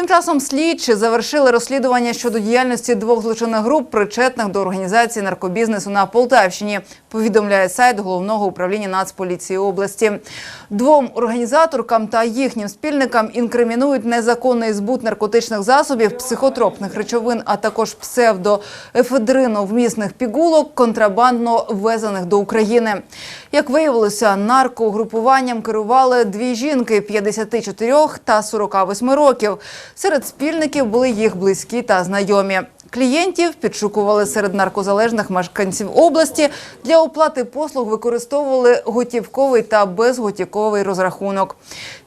Тим часом слідчі завершили розслідування щодо діяльності двох злочинних груп, причетних до організації наркобізнесу на Полтавщині. Повідомляє сайт головного управління Нацполіції області. Двом організаторкам та їхнім спільникам інкримінують незаконний збут наркотичних засобів, психотропних речовин, а також псевдоефедрину вмісних пігулок, контрабандно ввезених до України. Як виявилося, наркоугрупуванням керували дві жінки 54 та 48 років. Серед спільників були їх близькі та знайомі. Клієнтів підшукували серед наркозалежних мешканців області. Для оплати послуг використовували готівковий та безготівковий розрахунок.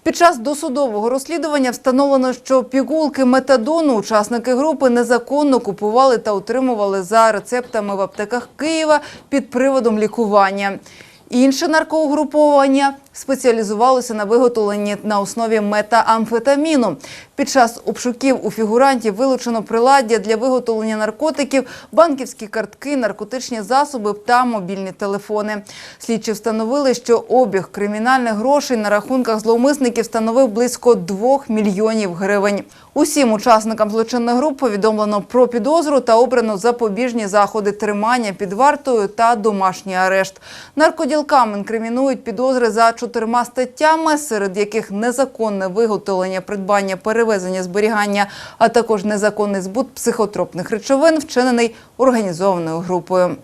Під час досудового розслідування встановлено, що пігулки метадону учасники групи незаконно купували та отримували за рецептами в аптеках Києва під приводом лікування. Інше наркоугруповання спеціалізувалося на виготовленні на основі метаамфетаміну. Під час обшуків у фігурантів вилучено приладдя для виготовлення наркотиків, банківські картки, наркотичні засоби та мобільні телефони. Слідчі встановили, що обіг кримінальних грошей на рахунках зловмисників становив близько 2 мільйонів гривень. Усім учасникам злочинних груп повідомлено про підозру та обрано запобіжні заходи тримання під вартою та домашній арешт. Наркоділкам інкримінують підозри за чотирма статтями, серед яких незаконне виготовлення, придбання, перевезення, зберігання, а також незаконний збут психотропних речовин, вчинений організованою групою.